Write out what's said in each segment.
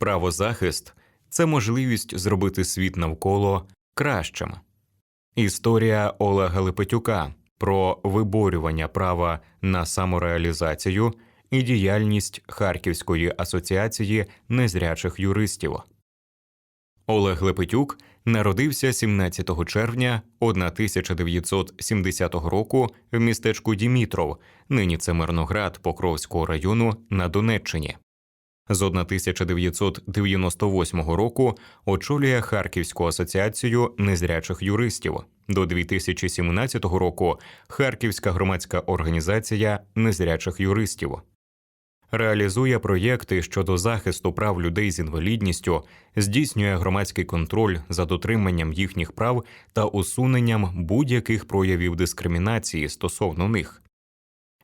Правозахист це можливість зробити світ навколо кращим. Історія Олега Лепетюка про виборювання права на самореалізацію і діяльність Харківської асоціації незрячих юристів. Олег Лепетюк народився 17 червня 1970 року в містечку Дімітров, нині це Мирноград Покровського району на Донеччині. З 1998 року очолює Харківську асоціацію незрячих юристів. До 2017 року Харківська громадська організація незрячих юристів. Реалізує проєкти щодо захисту прав людей з інвалідністю, здійснює громадський контроль за дотриманням їхніх прав та усуненням будь-яких проявів дискримінації стосовно них.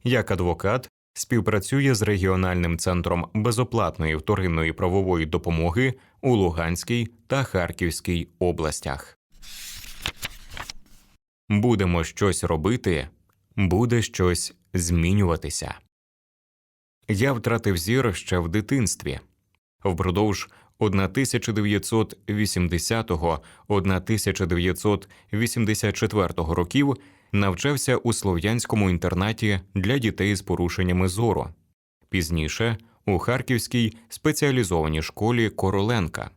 Як адвокат співпрацює з регіональним центром безоплатної вторинної правової допомоги у Луганській та Харківській областях. Будемо щось робити, буде щось змінюватися. Я втратив зір ще в дитинстві. Впродовж 1980-1984 років навчався у слов'янському інтернаті для дітей з порушеннями зору, пізніше у Харківській спеціалізованій школі Короленка.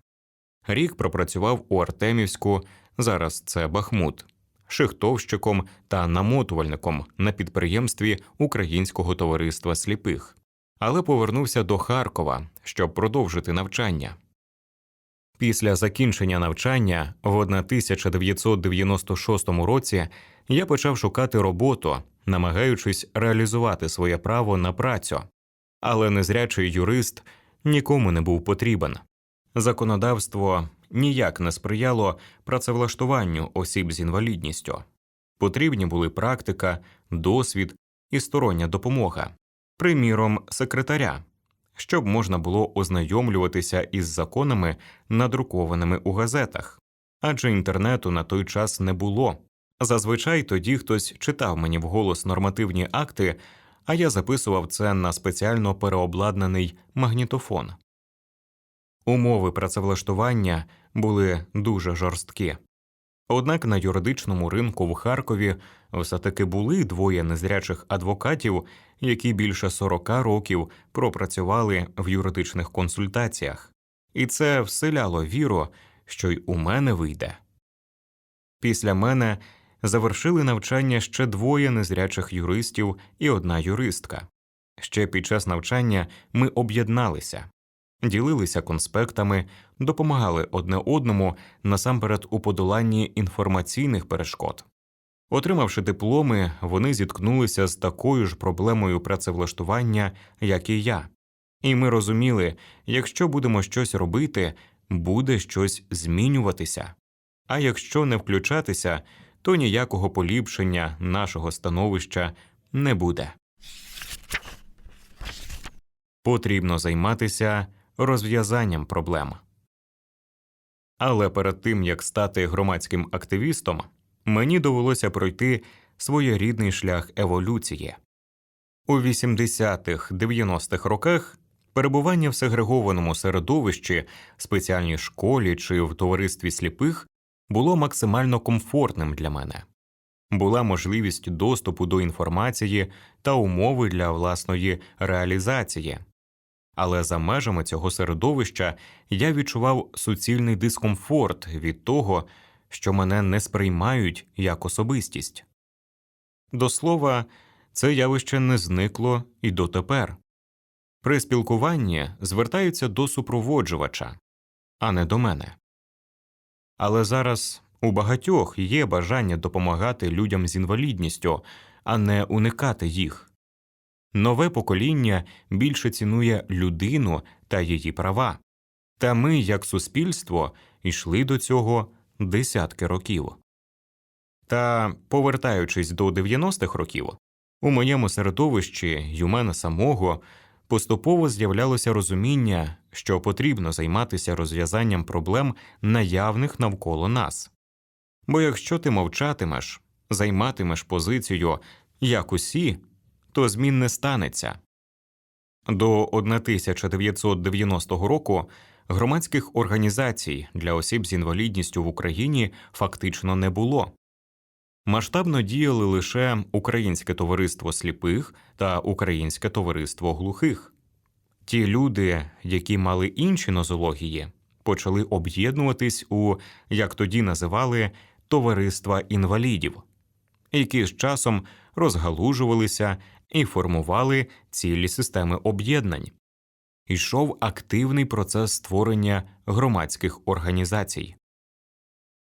Рік пропрацював у Артемівську, зараз це Бахмут, шихтовщиком та намотувальником на підприємстві Українського товариства сліпих, але повернувся до Харкова, щоб продовжити навчання. Після закінчення навчання в 1996 році я почав шукати роботу, намагаючись реалізувати своє право на працю, але незрячий юрист нікому не був потрібен. Законодавство ніяк не сприяло працевлаштуванню осіб з інвалідністю. Потрібні були практика, досвід і стороння допомога, приміром, секретаря, щоб можна було ознайомлюватися із законами, надрукованими у газетах, адже інтернету на той час не було. Зазвичай тоді хтось читав мені вголос нормативні акти, а я записував це на спеціально переобладнаний магнітофон. Умови працевлаштування були дуже жорсткі. Однак на юридичному ринку в Харкові все таки були двоє незрячих адвокатів, які більше 40 років пропрацювали в юридичних консультаціях, і це вселяло віру, що й у мене вийде. Після мене завершили навчання ще двоє незрячих юристів і одна юристка. Ще під час навчання ми об'єдналися, ділилися конспектами, допомагали одне одному насамперед у подоланні інформаційних перешкод. Отримавши дипломи, вони зіткнулися з такою ж проблемою працевлаштування, як і я, і ми розуміли, якщо будемо щось робити, буде щось змінюватися. А якщо не включатися, то ніякого поліпшення нашого становища не буде. Потрібно займатися розв'язанням проблем. Але перед тим як стати громадським активістом, мені довелося пройти своєрідний шлях еволюції. У 80-х 90-х роках перебування в сегрегованому середовищі, спеціальній школі чи в товаристві сліпих було максимально комфортним для мене. Була можливість доступу до інформації та умови для власної реалізації, але за межами цього середовища я відчував суцільний дискомфорт від того, що мене не сприймають як особистість. До слова, це явище не зникло і дотепер. При спілкуванні звертаються до супроводжувача, а не до мене. Але зараз у багатьох є бажання допомагати людям з інвалідністю, а не уникати їх. Нове покоління більше цінує людину та її права. Та ми, як суспільство, йшли до цього десятки років. Та, повертаючись до 90-х років, у моєму середовищі й у мене самого поступово з'являлося розуміння, що потрібно займатися розв'язанням проблем, наявних навколо нас. Бо якщо ти мовчатимеш, займатимеш позицію як усі, то змін не станеться. До 1990 року громадських організацій для осіб з інвалідністю в Україні фактично не було. Масштабно діяли лише Українське товариство сліпих та Українське товариство глухих. Ті люди, які мали інші нозології, почали об'єднуватись у, як тоді називали, товариства інвалідів, які з часом розгалужувалися і формували цілі системи об'єднань. Йшов активний процес створення громадських організацій.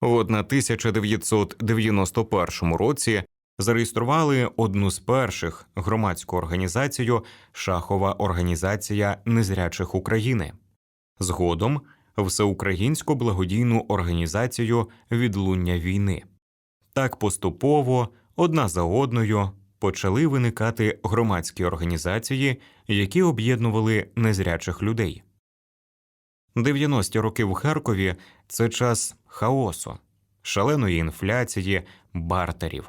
В 1991 році зареєстрували одну з перших громадську організацію Шахова організація незрячих України, згодом Всеукраїнську благодійну організацію Відлуння війни. Так поступово, одна за одною, почали виникати громадські організації, які об'єднували незрячих людей. 90-ті роки в Харкові це час хаосу, шаленої інфляції, бартерів.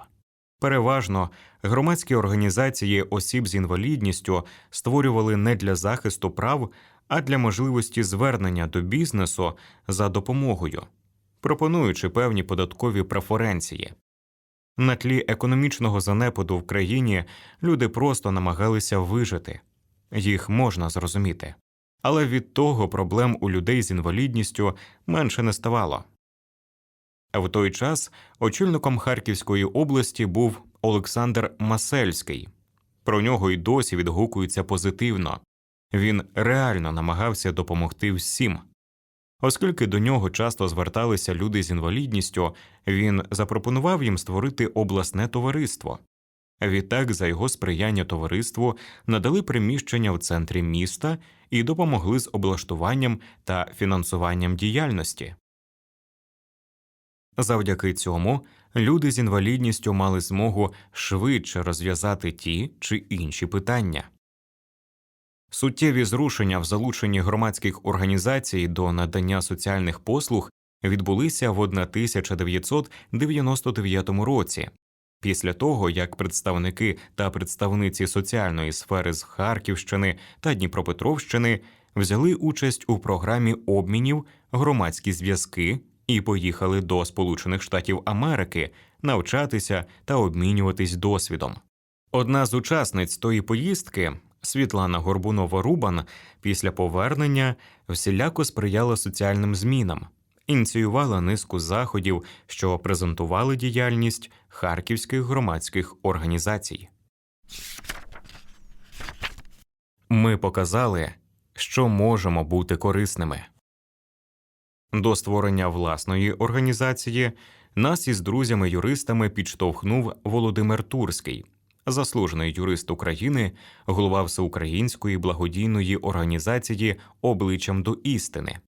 Переважно громадські організації осіб з інвалідністю створювали не для захисту прав, а для можливості звернення до бізнесу за допомогою, пропонуючи певні податкові преференції. На тлі економічного занепаду в країні люди просто намагалися вижити, їх можна зрозуміти. Але від того проблем у людей з інвалідністю менше не ставало. В той час очільником Харківської області був Олександр Масельський. Про нього й досі відгукуються позитивно він реально намагався допомогти всім. Оскільки до нього часто зверталися люди з інвалідністю, він запропонував їм створити обласне товариство. Відтак, за його сприяння товариству надали приміщення в центрі міста і допомогли з облаштуванням та фінансуванням діяльності. Завдяки цьому люди з інвалідністю мали змогу швидше розв'язати ті чи інші питання. Суттєві зрушення в залученні громадських організацій до надання соціальних послуг відбулися в 1999 році, після того як представники та представниці соціальної сфери з Харківщини та Дніпропетровщини взяли участь у програмі обмінів громадські зв'язки і поїхали до Сполучених Штатів Америки навчатися та обмінюватись досвідом. Одна з учасниць тої поїздки, Світлана Горбунова Рубан, після повернення всіляко сприяла соціальним змінам, ініціювала низку заходів, що презентували діяльність харківських громадських організацій. Ми показали, що можемо бути корисними. До створення власної організації нас із друзями-юристами підштовхнув Володимир Турський, заслужений юрист України, голова всеукраїнської благодійної організації Обличчям до істини.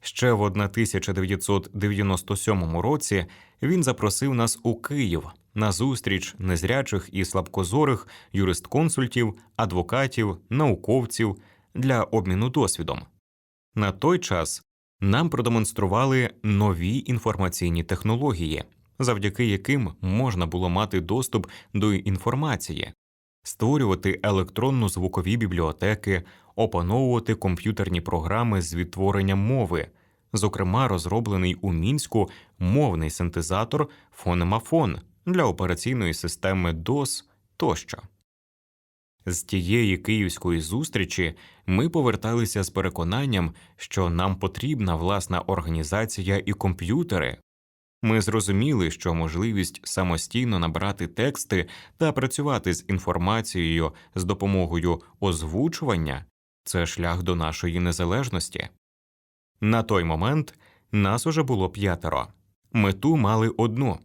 Ще в 1997 році він запросив нас у Київ на зустріч незрячих і слабкозорих юрист-консультів, адвокатів, науковців для обміну досвідом. На той час нам продемонстрували нові інформаційні технології, завдяки яким можна було мати доступ до інформації, створювати електронно звукові бібліотеки, опановувати комп'ютерні програми з відтворення мови, зокрема розроблений у мінську мовний синтезатор фонемафон для операційної системи DOS тощо. З тієї київської зустрічі ми поверталися з переконанням, що нам потрібна власна організація і комп'ютери. Ми зрозуміли, що можливість самостійно набрати тексти та працювати з інформацією з допомогою озвучування це шлях до нашої незалежності. На той момент нас уже було п'ятеро. Мету мали одну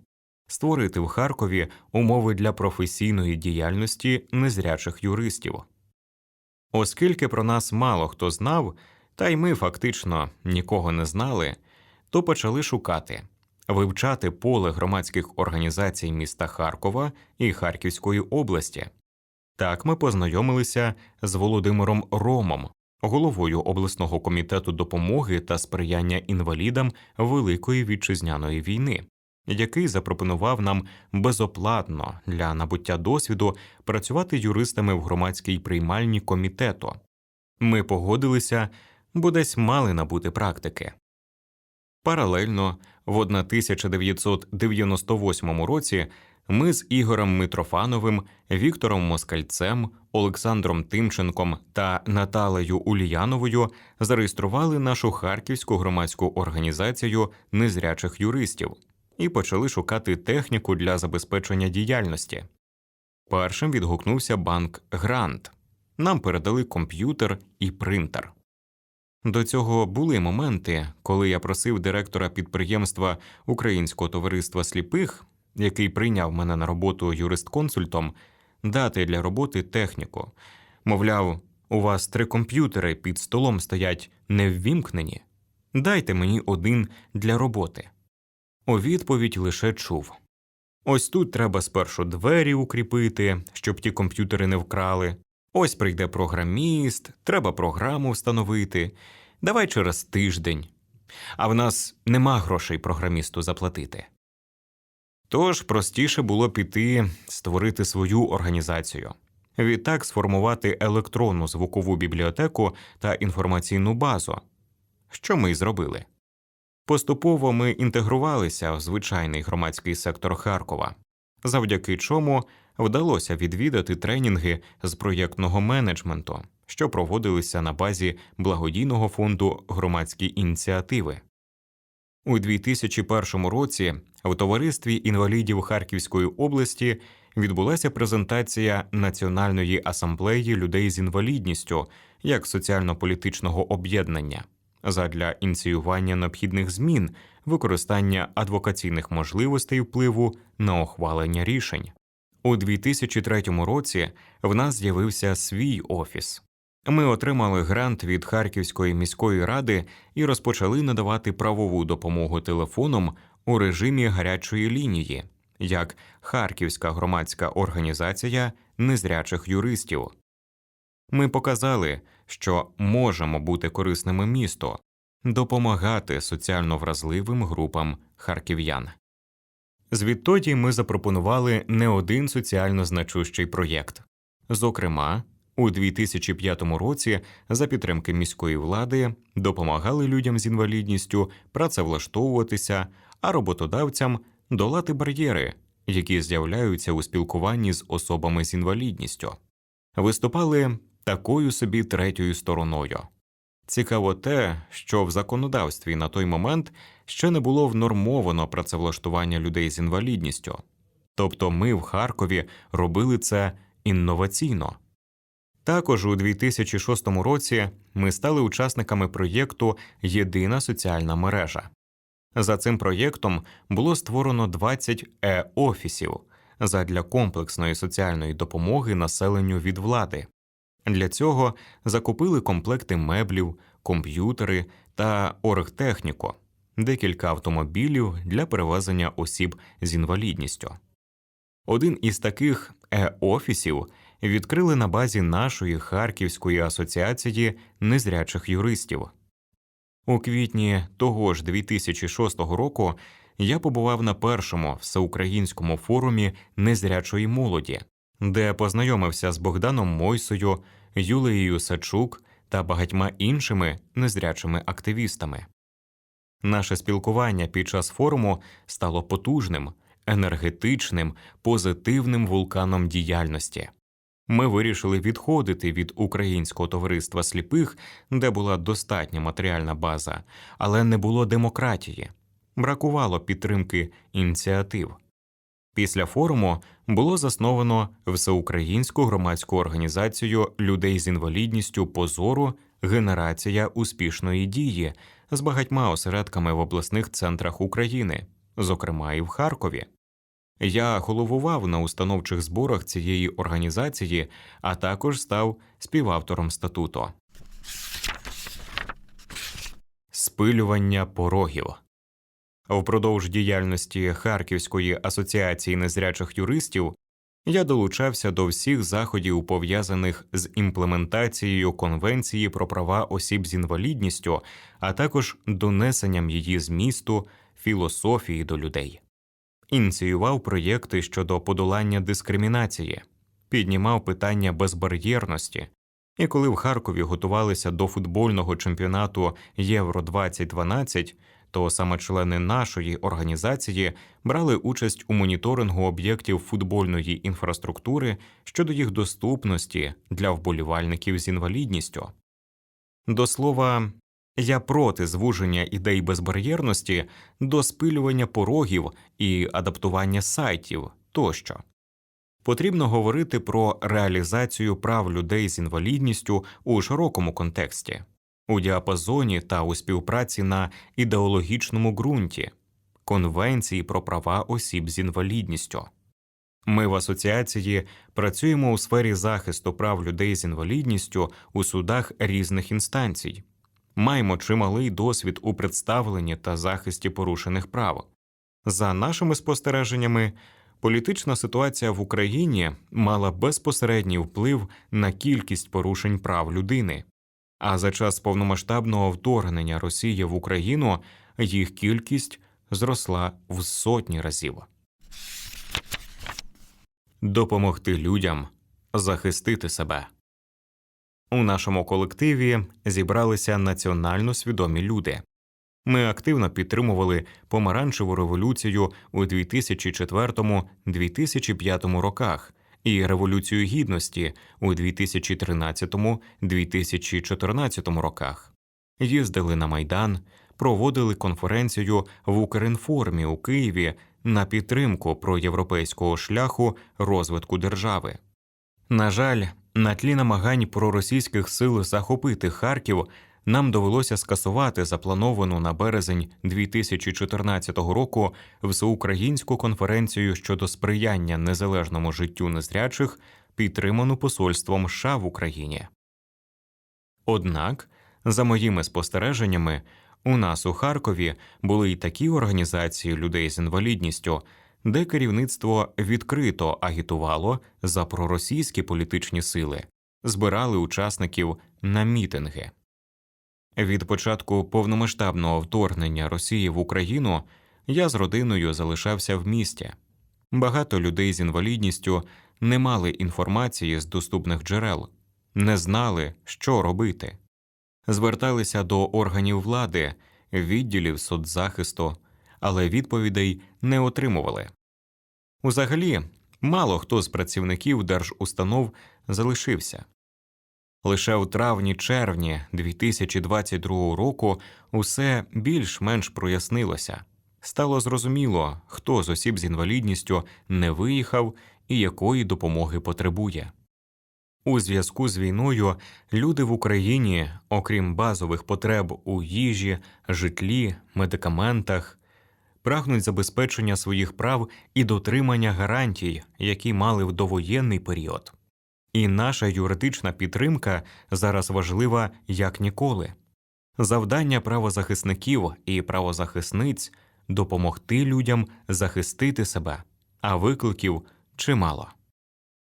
створити в Харкові умови для професійної діяльності незрячих юристів. Оскільки про нас мало хто знав, та й ми фактично нікого не знали, то почали шукати, вивчати поле громадських організацій міста Харкова і Харківської області. Так ми познайомилися з Володимиром Ромом, головою обласного комітету допомоги та сприяння інвалідам Великої вітчизняної війни, який запропонував нам безоплатно для набуття досвіду працювати юристами в громадській приймальні комітету. Ми погодилися, бо десь мали набути практики. Паралельно в 1998 році ми з Ігорем Митрофановим, Віктором Москальцем, Олександром Тимченком та Наталею Ульяновою зареєстрували нашу харківську громадську організацію незрячих юристів і почали шукати техніку для забезпечення діяльності. Першим відгукнувся банк Грант. Нам передали комп'ютер і принтер. До цього були моменти, коли я просив директора підприємства Українського товариства сліпих, який прийняв мене на роботу юрист-консультом, дати для роботи техніку. Мовляв, у вас три комп'ютери під столом стоять не ввімкнені. Дайте мені один для роботи. У відповідь лише чув. Ось тут треба спершу двері укріпити, щоб ті комп'ютери не вкрали. Ось прийде програміст, треба програму встановити. Давай через тиждень. А в нас нема грошей програмісту заплатити. Тож простіше було піти створити свою організацію. Відтак сформувати електронну звукову бібліотеку та інформаційну базу. Що ми й зробили. Поступово ми інтегрувалися в звичайний громадський сектор Харкова, завдяки чому вдалося відвідати тренінги з проєктного менеджменту, що проводилися на базі благодійного фонду громадські ініціативи. У 2001 році в товаристві інвалідів Харківської області відбулася презентація Національної асамблеї людей з інвалідністю як соціально-політичного об'єднання задля ініціювання необхідних змін, використання адвокаційних можливостей впливу на ухвалення рішень. У 2003 році в нас з'явився свій офіс. Ми отримали грант від Харківської міської ради і розпочали надавати правову допомогу телефоном у режимі гарячої лінії, як Харківська громадська організація незрячих юристів. Ми показали, що можемо бути корисними місту, допомагати соціально вразливим групам харків'ян. Звідтоді ми запропонували не один соціально значущий проєкт. Зокрема, у 2005 році за підтримки міської влади допомагали людям з інвалідністю працевлаштовуватися, а роботодавцям долати бар'єри, які з'являються у спілкуванні з особами з інвалідністю. Виступали такою собі третьою стороною. Цікаво те, що в законодавстві на той момент ще не було внормовано працевлаштування людей з інвалідністю, тобто ми в Харкові робили це інноваційно. Також у 2006 році ми стали учасниками проєкту Єдина соціальна мережа. За цим проєктом було створено 20 е-офісів задля комплексної соціальної допомоги населенню від влади. Для цього закупили комплекти меблів, комп'ютери та оргтехніку, декілька автомобілів для перевезення осіб з інвалідністю. Один із таких е-офісів відкрили на базі нашої Харківської асоціації незрячих юристів. У квітні того ж 2006 року я побував на першому всеукраїнському форумі незрячої молоді, де познайомився з Богданом Мойсою, Юлією Сачук та багатьма іншими незрячими активістами. Наше спілкування під час форуму стало потужним, енергетичним, позитивним вулканом діяльності. Ми вирішили відходити від українського товариства сліпих, де була достатня матеріальна база, але не було демократії, бракувало підтримки ініціатив. Після форуму було засновано всеукраїнську громадську організацію людей з інвалідністю позору Генерація успішної дії з багатьма осередками в обласних центрах України, зокрема і в Харкові. Я головував на установчих зборах цієї організації, а також став співавтором статуту. Спилювання порогів впродовж діяльності Харківської асоціації незрячих юристів я долучався до всіх заходів, пов'язаних з імплементацією Конвенції про права осіб з інвалідністю, а також донесенням її змісту філософії до людей. Ініціював проєкти щодо подолання дискримінації, піднімав питання безбар'єрності, І коли в Харкові готувалися до футбольного чемпіонату Євро 2012 то саме члени нашої організації брали участь у моніторингу об'єктів футбольної інфраструктури щодо їх доступності для вболівальників з інвалідністю. До слова, я проти звуження ідей безбар'єрності до спилювання порогів і адаптування сайтів тощо. Потрібно говорити про реалізацію прав людей з інвалідністю у широкому контексті у діапазоні та у співпраці на ідеологічному ґрунті Конвенції про права осіб з інвалідністю. Ми в асоціації працюємо у сфері захисту прав людей з інвалідністю у судах різних інстанцій, маємо чималий досвід у представленні та захисті порушених прав. За нашими спостереженнями, політична ситуація в Україні мала безпосередній вплив на кількість порушень прав людини, а за час повномасштабного вторгнення Росії в Україну їх кількість зросла в сотні разів. Допомогти людям захистити себе. У нашому колективі зібралися національно свідомі люди. Ми активно підтримували помаранчеву революцію у 2004-2005 роках і Революцію Гідності у 2013-2014 роках, їздили на Майдан, проводили конференцію в Укрінформі у Києві на підтримку проєвропейського шляху розвитку держави. На жаль, на тлі намагань проросійських сил захопити Харків нам довелося скасувати заплановану на березень 2014 року всеукраїнську конференцію щодо сприяння незалежному життю незрячих, підтриману посольством США в Україні. Однак, за моїми спостереженнями, у нас у Харкові були й такі організації людей з інвалідністю, де керівництво відкрито агітувало за проросійські політичні сили, збирали учасників на мітинги. Від початку повномасштабного вторгнення Росії в Україну я з родиною залишався в місті. Багато людей з інвалідністю не мали інформації з доступних джерел, не знали, що робити, зверталися до органів влади, відділів соцзахисту, але відповідей не отримували. Узагалі, мало хто з працівників держустанов залишився. Лише у травні-червні 2022 року усе більш-менш прояснилося. Стало зрозуміло, хто з осіб з інвалідністю не виїхав і якої допомоги потребує. У зв'язку з війною люди в Україні, окрім базових потреб у їжі, житлі, медикаментах, прагнуть забезпечення своїх прав і дотримання гарантій, які мали в довоєнний період. І наша юридична підтримка зараз важлива як ніколи. Завдання правозахисників і правозахисниць допомогти людям захистити себе, а викликів чимало.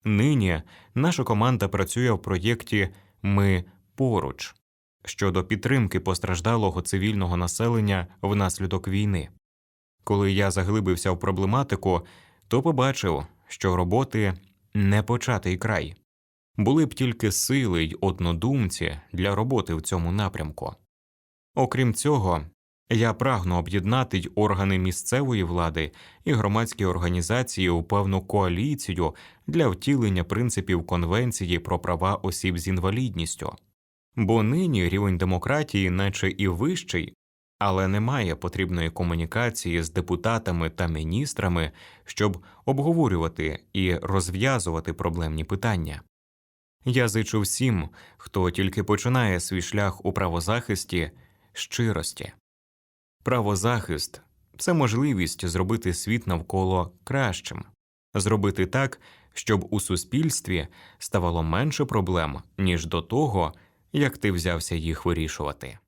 Нині наша команда працює в проєкті Ми поруч щодо підтримки постраждалого цивільного населення внаслідок війни. Коли я заглибився в проблематику, то побачив, що роботи не початий край були б тільки сили й однодумці для роботи в цьому напрямку. Окрім цього, я прагну об'єднати й органи місцевої влади і громадські організації у певну коаліцію для втілення принципів Конвенції про права осіб з інвалідністю, бо нині рівень демократії, наче і вищий, але немає потрібної комунікації з депутатами та міністрами, щоб обговорювати і розв'язувати проблемні питання. Я зичу всім, хто тільки починає свій шлях у правозахисті щирості. Правозахист це можливість зробити світ навколо кращим, зробити так, щоб у суспільстві ставало менше проблем, ніж до того, як ти взявся їх вирішувати.